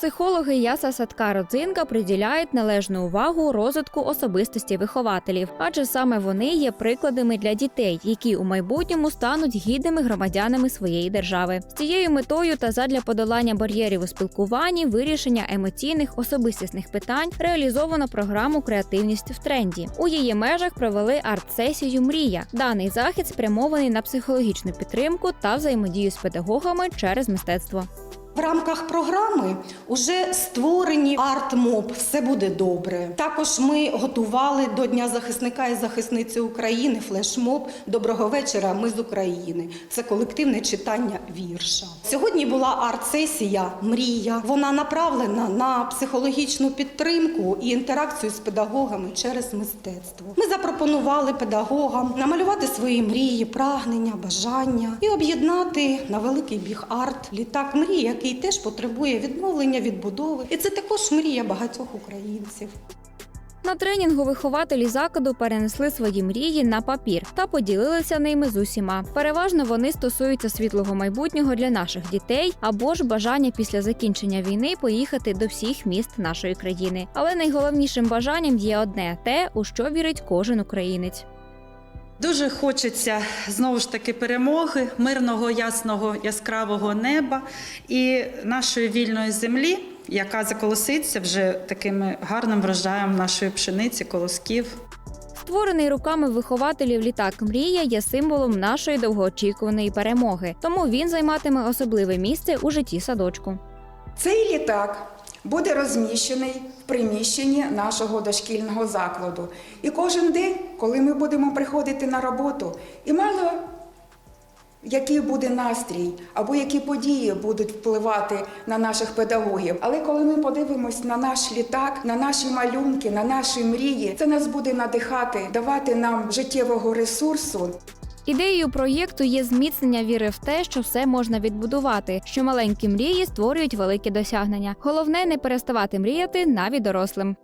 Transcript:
Психологи Яса Садка Родзинка приділяють належну увагу розвитку особистості вихователів, адже саме вони є прикладами для дітей, які у майбутньому стануть гідними громадянами своєї держави. З цією метою та задля подолання бар'єрів у спілкуванні, вирішення емоційних особистісних питань реалізовано програму Креативність в тренді. У її межах провели арт-сесію Мрія. Даний захід спрямований на психологічну підтримку та взаємодію з педагогами через мистецтво. В рамках програми вже створені арт-моб Все буде добре. Також ми готували до Дня захисника і захисниці України флешмоб Доброго вечора. Ми з України. Це колективне читання вірша. Сьогодні була арт-сесія Мрія. Вона направлена на психологічну підтримку і інтеракцію з педагогами через мистецтво. Ми запропонували педагогам намалювати свої мрії, прагнення, бажання і об'єднати на великий біг арт літак мрії, який теж потребує відновлення, відбудови. І це також мрія багатьох українців. На тренінгу вихователі закладу перенесли свої мрії на папір та поділилися ними з усіма. Переважно вони стосуються світлого майбутнього для наших дітей або ж бажання після закінчення війни поїхати до всіх міст нашої країни. Але найголовнішим бажанням є одне те, у що вірить кожен українець. Дуже хочеться знову ж таки перемоги, мирного, ясного, яскравого неба і нашої вільної землі, яка заколоситься вже таким гарним врожаєм нашої пшениці, колосків. Створений руками вихователів літак Мрія є символом нашої довгоочікуваної перемоги, тому він займатиме особливе місце у житті садочку. Цей літак буде розміщений в приміщенні нашого дошкільного закладу. І кожен день, коли ми будемо приходити на роботу, і мало який буде настрій або які події будуть впливати на наших педагогів. Але коли ми подивимось на наш літак, на наші малюнки, на наші мрії, це нас буде надихати, давати нам життєвого ресурсу, Ідеєю проєкту є зміцнення віри в те, що все можна відбудувати, що маленькі мрії створюють великі досягнення. Головне не переставати мріяти навіть дорослим.